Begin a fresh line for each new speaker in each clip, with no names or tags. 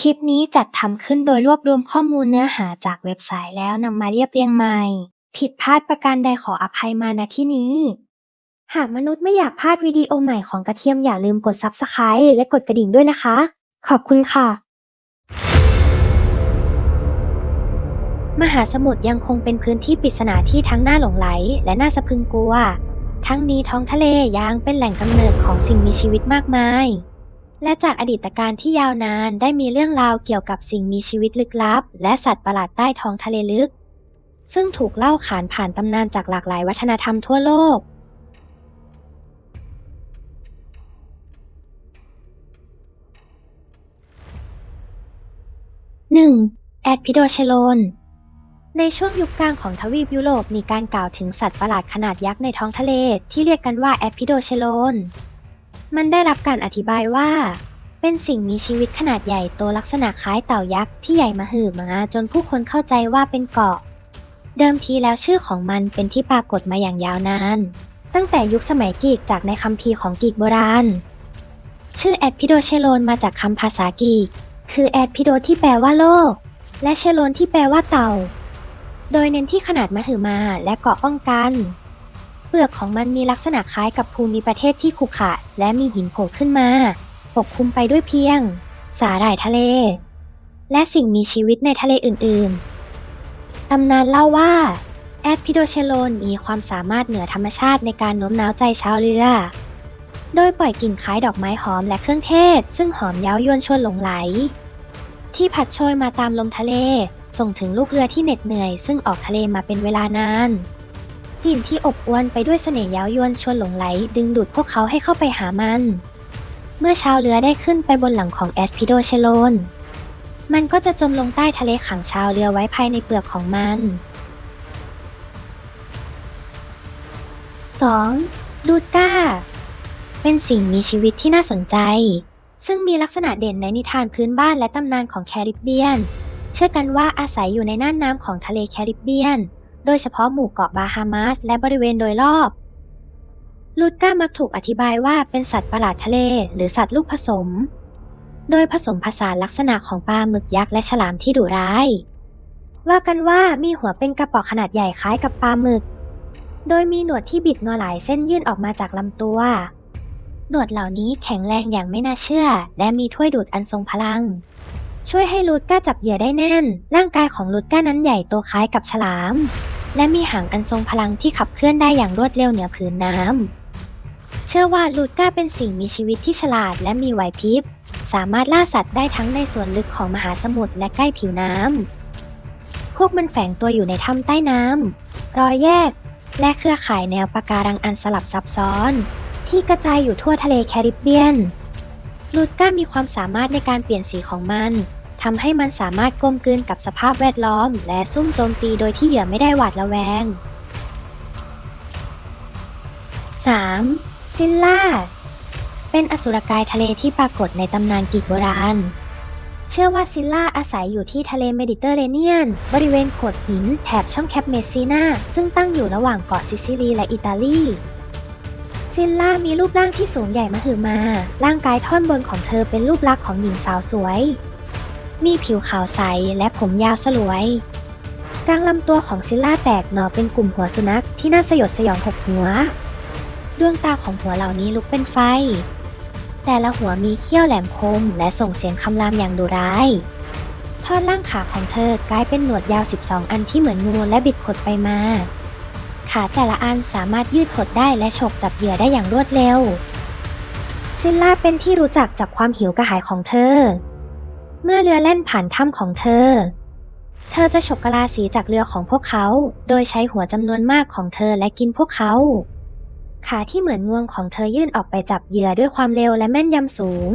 คลิปนี้จัดทำขึ้นโดยรวบรวมข้อมูลเนื้อหาจากเว็บไซต์แล้วนำมาเรียบเรียงใหม่ ผิดพลาดประการใดขออภัยมาณที่นี้ หากมนุษย์ไม่อยากพลาดวิดีโอใหม่ของกระเทียมอย่าลืมกด Subscribe และกดกระดิ่งด้วยนะคะ ขอบคุณค่ะ มหาสมุทรยังคงเป็นพื้นที่ปริศนาที่ทั้งน่าหลงไหล และน่าสะพรึงกลัว ทั้งนี้ท้องทะเลยังเป็นแหล่งกำเนิดของสิ่งมีชีวิตมากมาย และจากอดีตการที่ยาวนานได้มีเรื่องราวเกี่ยวกับสิ่งมีชีวิตลึกลับ และสัตว์ประหลาดใต้ท้องทะเลลึก ซึ่งถูกเล่าขานผ่านตำนานจากหลากหลายวัฒนธรรมทั่วโลก 1. แอดพิโดเชโลน ในช่วงยุคกลางของทวีปยุโรปมีการกล่าวถึงสัตว์ประหลาดขนาดยักษ์ในท้องทะเล ที่เรียกกันว่าแอดพิโดเชโลน มันได้รับการอธิบายว่า เป็นสิ่งมีชีวิตขนาดใหญ่ตัวลักษณะคล้ายเต่ายักษ์ที่ใหญ่มาหือมาจนผู้คนเข้าใจว่าเป็นเกาะ เดิมทีแล้วชื่อของมันเป็นที่ปรากฏมาอย่างยาวนาน ตั้งแต่ยุคสมัยกรีกจากในคัมภีร์ของกรีกโบราณ ชื่อแอดพิโดเชโลนมาจากคำภาษากรีก คือแอดพิโดที่แปลว่าโลก และเชโลนที่แปลว่าเต่า โดยเน้นที่ขนาดมหึมาและเกาะป้องกัน เปลือกของมันมีลักษณะคล้ายกับภูมิประเทศที่ขรุขระและมีหินโผล่ขึ้นมา ปกคลุมไปด้วยเพียง สาหร่ายทะเล และสิ่งมีชีวิตในทะเลอื่นๆ ตำนานเล่าว่า แอดพิโดเชโลนมีความสามารถเหนือธรรมชาติในการโน้มน้าวใจชาวเรือ โดยปล่อยกลิ่นคล้ายดอกไม้หอมและเครื่องเทศ ซึ่งหอมเย้ายวนชวนหลงไหล ที่ผัดโชยมาตามลมทะเล ส่งถึงลูกเรือที่เหน็ดเหนื่อย ซึ่งออกทะเลมาเป็นเวลานาน กลิ่นที่อบอวลไปด้วยเสน่ห์เย้ายวนชวนหลงไหล ดึงดูดพวกเขาให้เข้าไปหามัน เมื่อชาวเรือได้ขึ้นไปบนหลังของแอสพิโดเชโลน มันก็จะจมลงใต้ทะเลขังชาวเรือไว้ภายในเปลือกของมัน 2. ดูดก้า เป็นสิ่งมีชีวิตที่น่าสนใจ ซึ่งมีลักษณะเด่นในนิทานพื้นบ้านและตำนานของแคริบเบียน เชื่อกันว่าอาศัยอยู่ในน่านน้ำของทะเลแคริบเบียน โดยเฉพาะหมู่เกาะบาฮามาสและบริเวณโดยรอบ ลูดก้ามักถูกอธิบายว่าเป็นสัตว์ประหลาดทะเล หรือสัตว์ลูกผสม โดยผสมผสานลักษณะของปลาหมึกยักษ์และฉลามที่ดุร้าย ว่ากันว่ามีหัวเป็นกระป๋องขนาดใหญ่คล้ายกับปลาหมึก โดยมีหนวดที่บิดงอหลายเส้นยื่นออกมาจากลำตัว หนวดเหล่านี้แข็งแรงอย่างไม่น่าเชื่อ และมีถ้วยดูดอันทรงพลังช่วยให้ลูดก้าจับเหยื่อได้แน่น ร่างกายของลูดก้านั้นใหญ่โตคล้ายกับฉลาม และมีหางอันทรงพลังที่ขับเคลื่อนได้อย่างรวดเร็วเหนือผืนน้ำ เชื่อว่าลูดก้าเป็นสิ่งมีชีวิตที่ฉลาดและมีไหวพริบ สามารถล่าสัตว์ได้ทั้งในส่วนลึกของมหาสมุทรและใกล้ผิวน้ำ พวกมันแฝงตัวอยู่ในถ้ำใต้น้ำ รอยแยก และเครือข่ายแนวปะการังอันสลับซับซ้อน ที่กระจายอยู่ทั่วทะเลแคริบเบียน ลูดก้ามีความสามารถในการเปลี่ยนสีของมัน ทำให้มันสามารถกลมกลืนกับสภาพแวดล้อม และซุ่มโจมตีโดยที่เหยื่อไม่ได้หวาดระแวง 3. ซิลล่า เป็นอสุรกายทะเลที่ปรากฏในตำนานกีกโบราณ เชื่อว่าซิลล่าอาศัยอยู่ที่ทะเลเมดิเตอร์เรเนียน บริเวณโขดหินแถบช่องแคปเมสซีนาซึ่งตั้งอยู่ระหว่างเกาะซิซิลีและอิตาลีซิลล่ามีรูปร่างที่สูงใหญ่มหึมา ร่างกายท่อนบนของเธอเป็นรูปลักษณ์ของหญิงสาวสวย มีผิวขาวใสและผมยาวสลวยกลางลำตัวของซิลล่าแตกหน่อเป็นกลุ่มหัวสุนัขที่น่าสยดสยองหกหัว ดวงตาของหัวเหล่านี้ลุกเป็นไฟ แต่ละหัวมีเขี้ยวแหลมคมและส่งเสียงคำรามอย่างดุร้ายทอดล่างขาของเธอกลายเป็นหนวดยาว 12 อันที่เหมือนงูและบิดขดไปมา ขาแต่ละอันสามารถยืดหดได้และฉกจับเหยื่อได้อย่างรวดเร็ว ซิลล่าเป็นที่รู้จักจากความหิวกระหายของเธอ เมื่อเรือแล่นผ่านถ้ำของเธอ เธอจะฉกกะลาสีจากเรือของพวกเขา โดยใช้หัวจำนวนมากของเธอและกินพวกเขา ขาที่เหมือนงวงของเธอยื่นออกไปจับเหยื่อด้วยความเร็วและแม่นยำสูง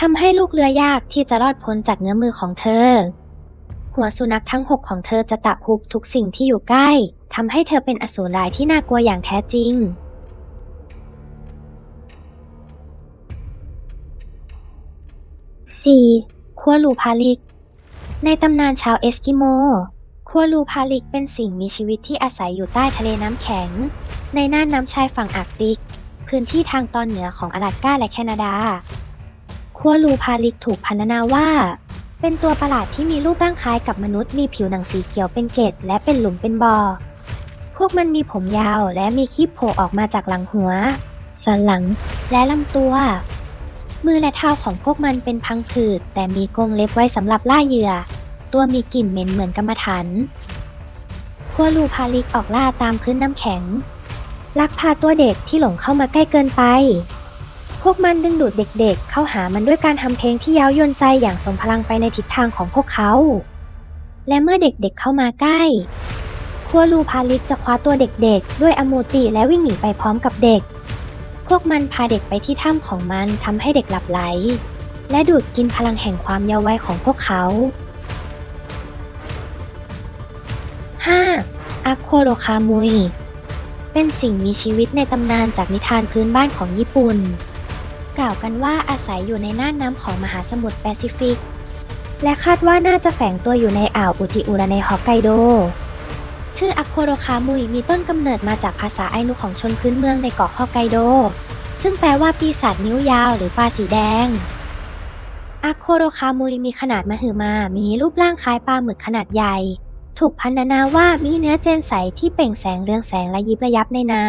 ทำให้ลูกเรือยากที่จะรอดพ้นจากเงื้อมือของเธอ หัวสุนัขทั้งหกของเธอจะตะคุบทุกสิ่งที่อยู่ใกล้ทำให้เธอเป็นอสูรร้ายที่น่ากลัวอย่างแท้จริง 4. คัวลูพาลิก ในตำนานชาวเอสกิโมคัวลูพาลิกเป็นสิ่งมีชีวิตที่อาศัยอยู่ใต้ทะเลน้ำแข็ง ในน่านน้ำชายฝั่งอาร์กติก พื้นที่ทางตอนเหนือของอลาสก้าและแคนาดาคคัวลูพาลิกถูกพรรณนาว่า เป็นตัวประหลาดที่มีรูปร่างคล้ายกับมนุษย์มีผิวหนังสีเขียวเป็นเกล็ดและเป็นหลุมเป็นบ่อพวกมันมีผมยาวและมีขี้โผล่ออกมาจากหลังหัว สันหลังและลำตัว มือและเท้าของพวกมันเป็นพังผืดแต่มีกรงเล็บไว้สำหรับล่าเหยื่อ ตัวมีกลิ่นเหม็นเหมือนกรรมฐานคัวลูพาลิกออกล่าตามพื้นน้ำแข็ง ลักพาตัวเด็กที่หลงเข้ามาใกล้เกินไป พวกมันดึงดูดเด็กๆ เข้าหามันด้วยการทำเพลงที่เย้ายวนใจอย่างสมพลังไปในทิศทางของพวกเขา และเมื่อเด็กๆเข้ามาใกล้คัวลูพาลิกจะคว้าตัวเด็กๆ ด้วยอโมติและวิ่งหนีไปพร้อมกับเด็ก พวกมันพาเด็กไปที่ถ้ำของมันทำให้เด็กหลับไหล และดูดกินพลังแห่งความเยาว์วัยของพวกเขา 5. อาโคโรคามุย เป็นสิ่งมีชีวิตในตำนานจากนิทานพื้นบ้านของญี่ปุ่น กล่าวกันว่าอาศัยอยู่ในน่านน้ำของมหาสมุทรแปซิฟิก และคาดว่าน่าจะแฝงตัวอยู่ในอ่าวอุจิอุระในฮอกไกโด ชื่ออาโคโรคามุยมีต้นกำเนิดมาจากภาษาไอนุของชนพื้นเมืองในเกาะฮอกไกโด ซึ่งแปลว่าปีศาจนิ้วยาวหรือปลาสีแดงอาโคโรคามุยมีขนาดมหึมา มีรูปร่างคล้ายปลาหมึกขนาดใหญ่ ถูกพรรณนาว่ามีเนื้อเจนใสที่เปล่งแสงเรืองแสงและยิบระยับในน้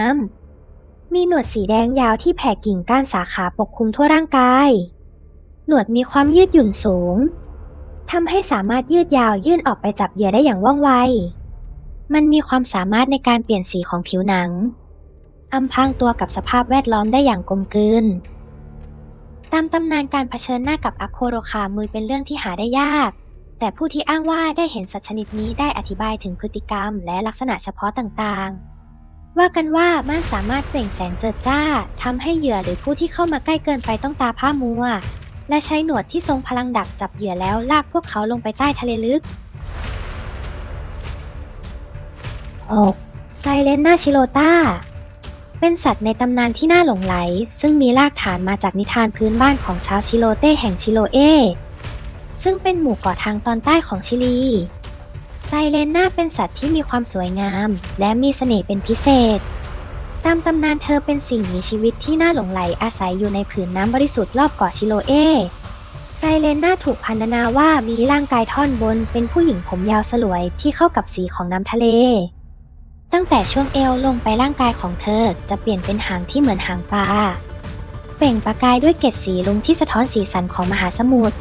ำ มีหนวดสีแดงยาวที่แผ่กิ่งก้านสาขาปกคลุมทั่วร่างกาย หนวดมีความยืดหยุ่นสูงทำให้สามารถยืดยาวยื่นออกไปจับเหยื่อได้อย่างว่องไว มันมีความสามารถในการเปลี่ยนสีของผิวหนังอำพรางตัวกับสภาพแวดล้อมได้อย่างกลมกลืน ตามตำนานการเผชิญหน้ากับอาโคโรคามุยเป็นเรื่องที่หาได้ยาก แต่ผู้ที่อ้างว่าได้เห็นสัตว์ชนิดนี้ได้อธิบายถึงพฤติกรรมและลักษณะเฉพาะต่างๆ ว่ากันว่ามันสามารถเปล่งแสงเจิดจ้าทำให้เหยื่อหรือผู้ที่เข้ามาใกล้เกินไปต้องตาผ้ามัว และใช้หนวดที่ทรงพลังดักจับเหยื่อแล้วลากพวกเขาลงไปใต้ทะเลลึก 6. ไซเลนนาชิโรตาเป็นสัตว์ในตำนานที่น่าหลงไหล ซึ่งมีรากฐานมาจากนิทานพื้นบ้านของชาวชิโรเต้แห่งชิโลเอ ซึ่งเป็นหมู่เกาะทางตอนใต้ของชิลีไซเลนนาเป็นสัตว์ที่มีความสวยงาม และมีเสน่ห์เป็นพิเศษ ตามตำนานเธอเป็นสิ่งมีชีวิตที่น่าหลงไหลอาศัยอยู่ในผืนน้ำบริสุทธิ์รอบเกาะชิโลเอไซเลนนาถูกพรรณนาว่ามีร่างกายท่อนบนเป็นผู้หญิงผมยาวสลวยที่เข้ากับสีของน้ำทะเล ตั้งแต่ช่วงเอวลงไปร่างกายของเธอจะเปลี่ยนเป็นหางที่เหมือนหางปลาเปล่งประกายด้วยเกล็ดสีลุงที่สะท้อนสีสันของมหาสมุทร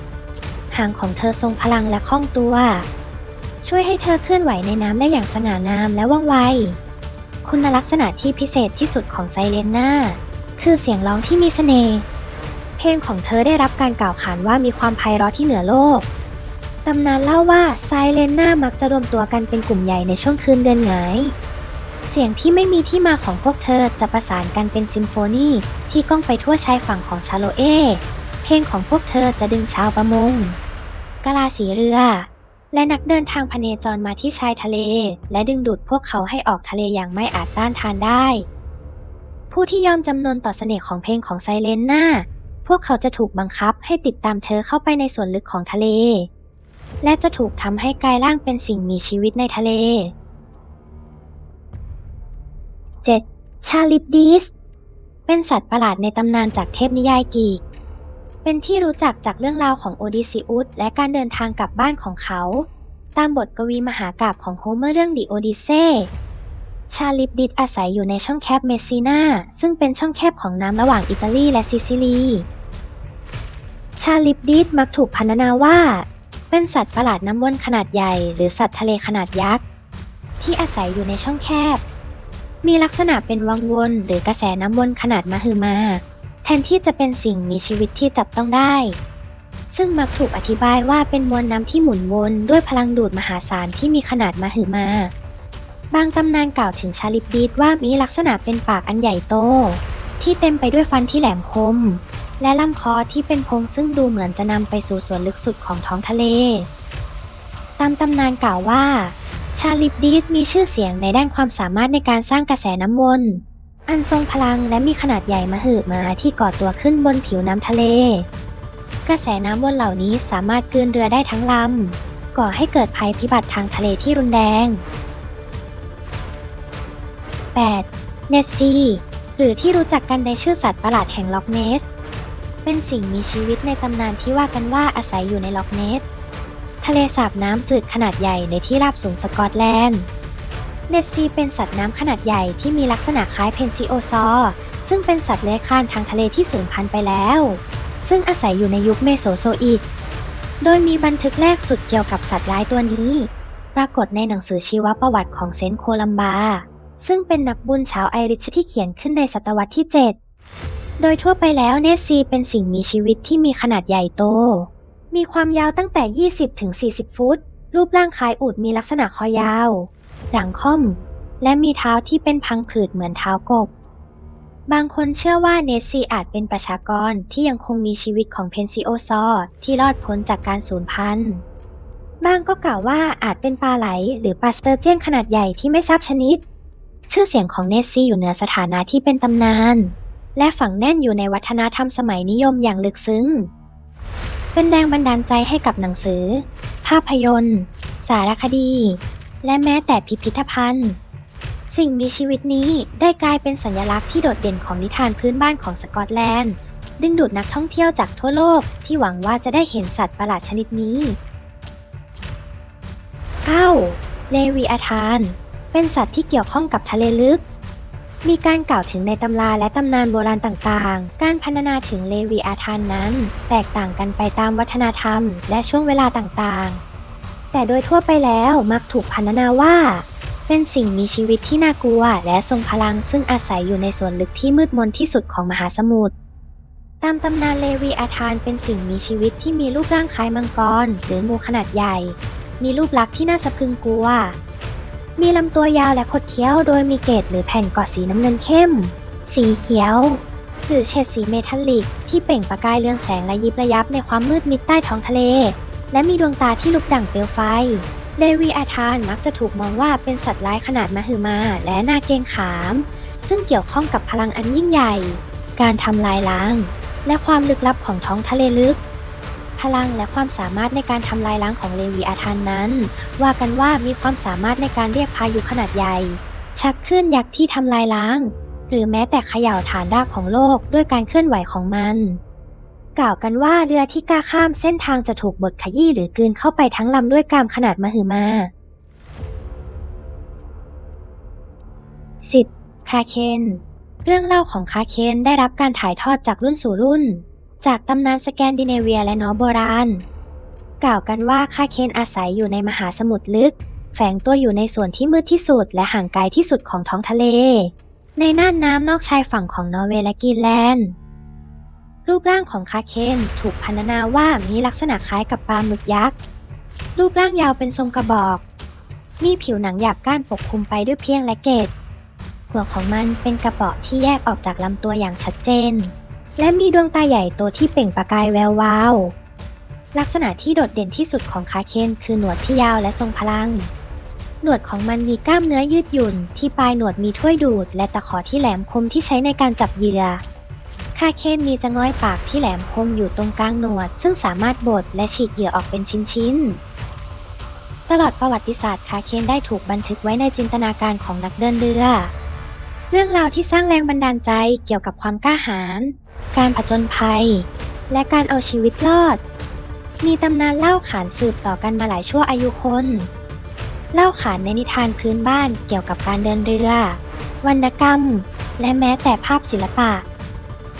หางของเธอทรงพลังและคล่องตัว ช่วยให้เธอเคลื่อนไหวในน้ำได้อย่างสง่างามและว่องไว คุณลักษณะที่พิเศษที่สุดของไซเรนนาคือเสียงร้องที่มีเสน่ห์เพลงของเธอได้รับการกล่าวขานว่ามีความไพเราะที่เหนือโลกตำนานเล่าว่าไซเรนนามักจะรวมตัวกันเป็นกลุ่มใหญ่ในช่วงคืนเดือนหงาย เสียงที่ไม่มีที่มาของพวกเธอจะประสานกันเป็นซิมโฟนีที่ก้องไปทั่วชายฝั่งของชาโลเอ เพลงของพวกเธอจะดึงชาวประมงกะลาสีเรือ และนักเดินทางพเนจรมาที่ชายทะเล และดึงดูดพวกเขาให้ออกทะเลอย่างไม่อาจต้านทานได้ ผู้ที่ยอมจำนนต่อเสน่ห์ของเพลงของไซเลนนาพวกเขาจะถูกบังคับให้ติดตามเธอเข้าไปในส่วนลึกของทะเล และจะถูกทำให้กลายร่างเป็นสิ่งมีชีวิตในทะเล 7. ชาลิปดีส เป็นสัตว์ประหลาดในตำนานจากเทพนิยายกรีก เป็นที่รู้จักจากเรื่องราวของโอดิซิอุสและการเดินทางกลับบ้านของเขา ตามบทกวีมหากาบของโฮเมอร์เรื่องดิโอดิเซชาลิปดิสอาศัยอยู่ในช่องแคบเมสซีนาซึ่งเป็นช่องแคบของน้ำระหว่างอิตาลีและซิซิลี ชาลิปดิสมักถูกพรรณนาว่า เป็นสัตว์ประหลาดน้ำวนขนาดใหญ่ หรือสัตว์ทะเลขนาดยักษ์ ที่อาศัยอยู่ในช่องแคบ มีลักษณะเป็นวังวนหรือกระแสน้ำวนขนาดมหึมา แทนที่จะเป็นสิ่งมีชีวิตที่จับต้องได้ ซึ่งมักถูกอธิบายว่าเป็นมวลน้ำที่หมุนวนด้วยพลังดูดมหาศาลที่มีขนาดมหึมา บางตำนานกล่าวถึงชาลิปดีดว่ามีลักษณะเป็นปากอันใหญ่โต ที่เต็มไปด้วยฟันที่แหลมคม และลำคอที่เป็นพงซึ่งดูเหมือนจะนำไปสู่ส่วนลึกสุดของท้องทะเล ตามตำนานกล่าวว่า ชาลิปดีดมีชื่อเสียงในด้านความสามารถในการสร้างกระแสน้ำวน อันทรงพลังและมีขนาดใหญ่มหึมาที่ก่อตัวขึ้นบนผิวน้ำทะเล กระแสน้ำวนเหล่านี้สามารถกลืนเรือได้ทั้งลำ ก่อให้เกิดภัยพิบัติทางทะเลที่รุนแรง 8. เนสซีหรือที่รู้จักกันในชื่อสัตว์ประหลาดแห่งล็อกเนส เป็นสิ่งมีชีวิตในตำนานที่ว่ากันว่าอาศัยอยู่ในล็อกเนส ทะเลสาบน้ำจืดขนาดใหญ่ในที่ราบสูงสกอตแลนด์เนสซีเป็นสัตว์น้ำขนาดใหญ่ที่มีลักษณะคล้ายเพนซิโอซอร์ซึ่งเป็นสัตว์เลื้อยคลานทางทะเลที่สูญพันธุ์ไปแล้ว ซึ่งอาศัยอยู่ในยุคเมโสโซอิก โดยมีบันทึกแรกสุดเกี่ยวกับสัตว์ร้ายตัวนี้ ปรากฏในหนังสือชีวประวัติของเซนต์โคลัมบา ซึ่งเป็นนักบุญชาวไอริชที่เขียนขึ้นในศตวรรษที่ 7 โดยทั่วไปแล้วเนสซีเป็นสิ่งมีชีวิตที่มีขนาดใหญ่โต มีความยาวตั้งแต่ 20-40 ฟุต รูปร่างคล้ายอูฐมีลักษณะคอยาว หลังค่อม และมีเท้าที่เป็นพังผืดเหมือนเท้ากบบางคนเชื่อว่าเนสซีอาจเป็นประชากรที่ยังคงมีชีวิตของเพนซิโอซอร์ที่รอดพ้นจากการสูญพันธุ์บางก็กล่าวว่าอาจเป็นปลาไหล หรือปลาสเตอร์เจียนขนาดใหญ่ที่ไม่ทราบชนิด ชื่อเสียงของเนสซี่อยู่เหนือสถานะที่เป็นตำนาน และฝังแน่นอยู่ในวัฒนธรรมสมัยนิยมอย่างลึกซึ้ง เป็นแรงบันดาลใจให้กับหนังสือ ภาพยนตร์ สารคดี และแม้แต่พิพิธภัณฑ์ สิ่งมีชีวิตนี้ได้กลายเป็นสัญลักษณ์ที่โดดเด่นของนิทานพื้นบ้านของสกอตแลนด์ ดึงดูดนักท่องเที่ยวจากทั่วโลกที่หวังว่าจะได้เห็นสัตว์ประหลาดชนิดนี้ 9. เลวีอาธาน เป็นสัตว์ที่เกี่ยวข้องกับทะเลลึก มีการกล่าวถึงในตำราและตำนานโบราณต่างๆ การพรรณนาถึงเลวีอาธานนั้น แตกต่างกันไปตามวัฒนธรรม และช่วงเวลาต่างๆ แต่โดยทั่วไปแล้วมักถูกพรรณนาว่า เป็นสิ่งมีชีวิตที่น่ากลัว และทรงพลังซึ่งอาศัยอยู่ในส่วนลึกที่มืดมนที่สุดของมหาสมุทรตามตำนานเลวีอาธานเป็นสิ่งมีชีวิตที่มีรูปร่างคล้ายมังกร หรืองูขนาดใหญ่ มีรูปลักษณ์ที่น่าสะพรึงกลัว มีลำตัวยาวและคดเคี้ยวโดยมีเกล็ดหรือแผ่นกาะสีน้ำเงินเข้ม สีเขียว หรือเฉดสีเมทัลลิก ที่เปล่งประกายเรืองแสงและยิบระยับในความมืดมิดใต้ท้องทะเล และมีดวงตาที่ลุกดั่งเปลวไฟเลวีอาธานมักจะถูกมองว่าเป็นสัตว์ร้ายขนาดมหึมาและน่าเกรงขาม ซึ่งเกี่ยวข้องกับพลังอันยิ่งใหญ่ การทำลายล้าง และความลึกลับของท้องทะเลลึก พลังและความสามารถในการทำลายล้างของเลวีอาธานนั้น ว่ากันว่ามีความสามารถในการเรียกพายุขนาดใหญ่ ชักคลื่นยักษ์ที่ทำลายล้าง หรือแม้แต่เขย่าฐานรากของโลกด้วยการเคลื่อนไหวของมัน กล่าวกันว่าเรือที่กล้าข้ามเส้นทางจะถูกบดขยี้หรือกลืนเข้าไปทั้งลำด้วยกามขนาดมหึมา 10. คาเคนเรื่องเล่าของคาเคนได้รับการถ่ายทอดจากรุ่นสู่รุ่น จากตำนานสแกนดิเนเวียและนอร์โบราณ กล่าวกันว่าคาเคนอาศัยอยู่ในมหาสมุทรลึก แฝงตัวอยู่ในส่วนที่มืดที่สุดและห่างไกลที่สุดของท้องทะเล ในน่านน้ำนอกชายฝั่งของนอร์เวย์และกรีนแลนด์ รูปร่างของคาเคนถูกพรรณนาว่ามีลักษณะคล้ายกับปลาหมึกยักษ์ รูปร่างยาวเป็นทรงกระบอก มีผิวหนังหยาบก้านปกคลุมไปด้วยเพียงและเกตหัวของมันเป็นกระเป๋อที่แยกออกจากลำตัวอย่างชัดเจน และมีดวงตาใหญ่โตที่เปล่งประกายแวววาว ลักษณะที่โดดเด่นที่สุดของคาเคนคือหนวดที่ยาวและทรงพลัง หนวดของมันมีกล้ามเนื้อยืดหยุ่น ที่ปลายหนวดมีถ้วยดูด และตะขอที่แหลมคมที่ใช้ในการจับเหยื่อ คาเคนมีจะง้อยปากที่แหลมคมอยู่ตรงกลางหนวด ซึ่งสามารถบดและฉีกเหยื่อออกเป็นชิ้นๆ ตลอดประวัติศาสตร์คาเคนได้ถูกบันทึกไว้ในจินตนาการของนักเดินเรือ เรื่องราวที่สร้างแรงบันดาลใจเกี่ยวกับความกล้าหาญ การผจญภัย และการเอาชีวิตรอด มีตำนานเล่าขานสืบต่อกันมาหลายชั่วอายุคน เล่าขานในนิทานพื้นบ้านเกี่ยวกับการเดินเรือ วรรณกรรม และแม้แต่ภาพศิลปะ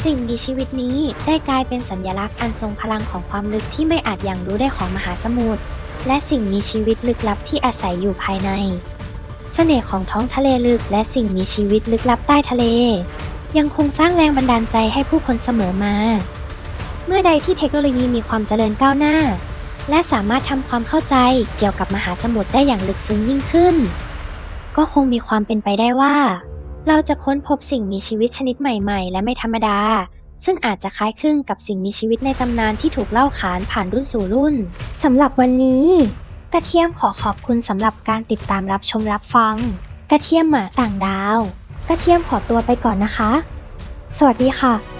สิ่งมีชีวิตนี้ได้กลายเป็นสัญลักษณ์อันทรงพลังของความลึกที่ไม่อาจอย่างรู้ได้ของมหาสมุทร และสิ่งมีชีวิตลึกลับที่อาศัยอยู่ภายใน เสน่ห์ของท้องทะเลลึกและสิ่งมีชีวิตลึกลับใต้ทะเล ยังคงสร้างแรงบันดาลใจให้ผู้คนเสมอมา เมื่อใดที่เทคโนโลยีมีความเจริญก้าวหน้า และสามารถทำความเข้าใจเกี่ยวกับมหาสมุทรได้อย่างลึกซึ้งยิ่งขึ้น ก็คงมีความเป็นไปได้ว่า เราจะค้นพบสิ่งมีชีวิตชนิดใหม่ๆ และไม่ธรรมดา ซึ่งอาจจะคล้ายคลึงกับสิ่งมีชีวิตในตำนานที่ถูกเล่าขานผ่านรุ่นสู่รุ่นสำหรับวันนี้ กระเทียมขอขอบคุณสำหรับการติดตามรับชมรับฟัง กระเทียมหมาต่างดาว กระเทียมขอตัวไปก่อนนะคะ สวัสดีค่ะ